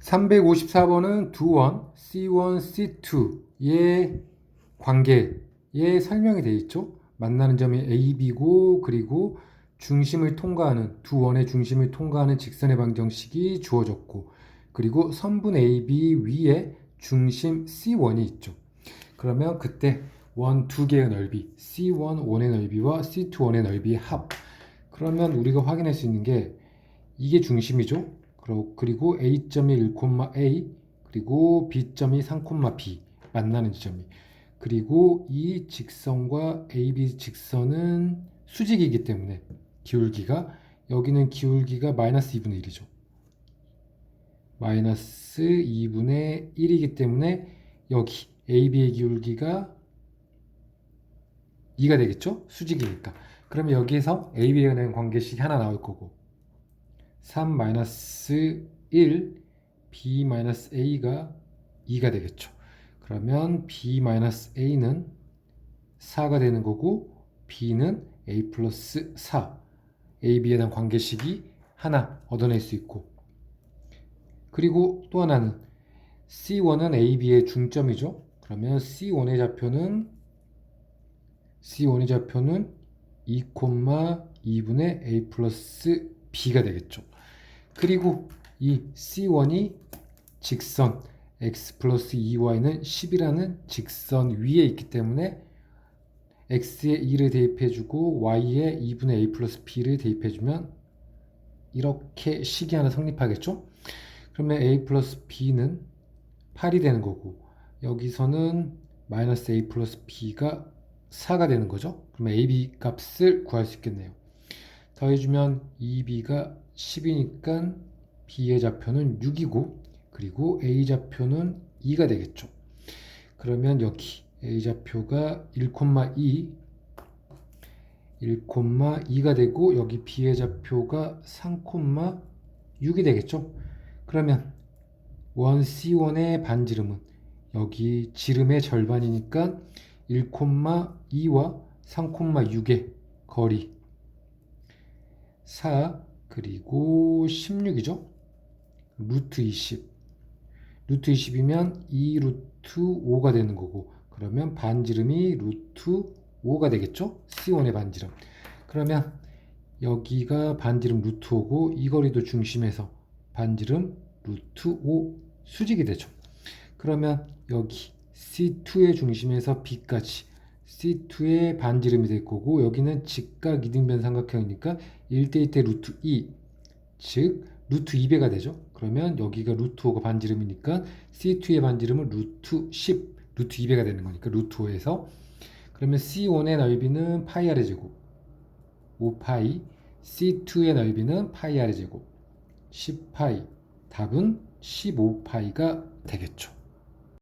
354번은 두원 C1, C2의 관계에 설명이 되어 있죠. 만나는 점이 A, B고 그리고 중심을 통과하는 두 원의 중심을 통과하는 직선의 방정식이 주어졌고 그리고 선분 AB 위에 중심 C1이 있죠. 그러면 그때 원 두 개의 넓이 C1 원의 넓이와 C2 원의 넓이의 합 그러면 우리가 확인할 수 있는 게 이게 중심이죠. 그리고 A점이 1,A 그리고 B점이 3,B 만나는 지점이 그리고 이 직선과 AB 직선은 수직이기 때문에 기울기가 여기는 기울기가 마이너스 2분의 1이죠. 마이너스 2분의 1이기 때문에 여기 AB의 기울기가 2가 되겠죠? 수직이니까. 그러면 여기에서 AB에 대한 관계식이 하나 나올 거고 3 마이너스 1 B 마이너스 A가 2가 되겠죠. 그러면 B 마이너스 A는 4가 되는 거고 B는 A 플러스 4 AB에 대한 관계식이 하나 얻어낼 수 있고 그리고 또 하나는 C1은 AB의 중점이죠. 그러면 C1의 좌표는 C1의 좌표는 2,2분의 A 플러스 B가 되겠죠. 그리고 이 C1이 직선 x 플러스 2y는 10이라는 직선 위에 있기 때문에 x에 2를 대입해주고 y에 2분의 a 플러스 b를 대입해주면 이렇게 식이 하나 성립하겠죠? 그러면 a 플러스 b는 8이 되는 거고 여기서는 마이너스 a 플러스 b가 4가 되는 거죠. 그러면 ab 값을 구할 수 있겠네요. 더해주면 2b가 10이니까 b의 좌표는 6이고 그리고 a 좌표는 2가 되겠죠. 그러면 여기 a 좌표가 1,2 1,2가 되고 여기 b의 좌표가 3,6이 되겠죠. 그러면 원 C1의 반지름은 여기 지름의 절반이니까 1,2와 3,6의 거리 4 그리고 16이죠. 루트 20 루트 20이면 2 루트 5가 되는 거고 그러면 반지름이 루트 5가 되겠죠? C1의 반지름 그러면 여기가 반지름 루트 5고 이 거리도 중심에서 반지름 루트 5 수직이 되죠. 그러면 여기 C2의 중심에서 B까지 C2의 반지름이 될 거고 여기는 직각 이등변 삼각형이니까 1대 1대 루트 2 즉 루트 2배가 되죠. 그러면 여기가 루트 5가 반지름이니까 C2의 반지름은 루트 10 루트 2배가 되는 거니까 루트 5에서 그러면 C1의 넓이는 파이 r 제곱 5파이 C2의 넓이는 파이 r 제곱 10파이 답은 15파이가 되겠죠.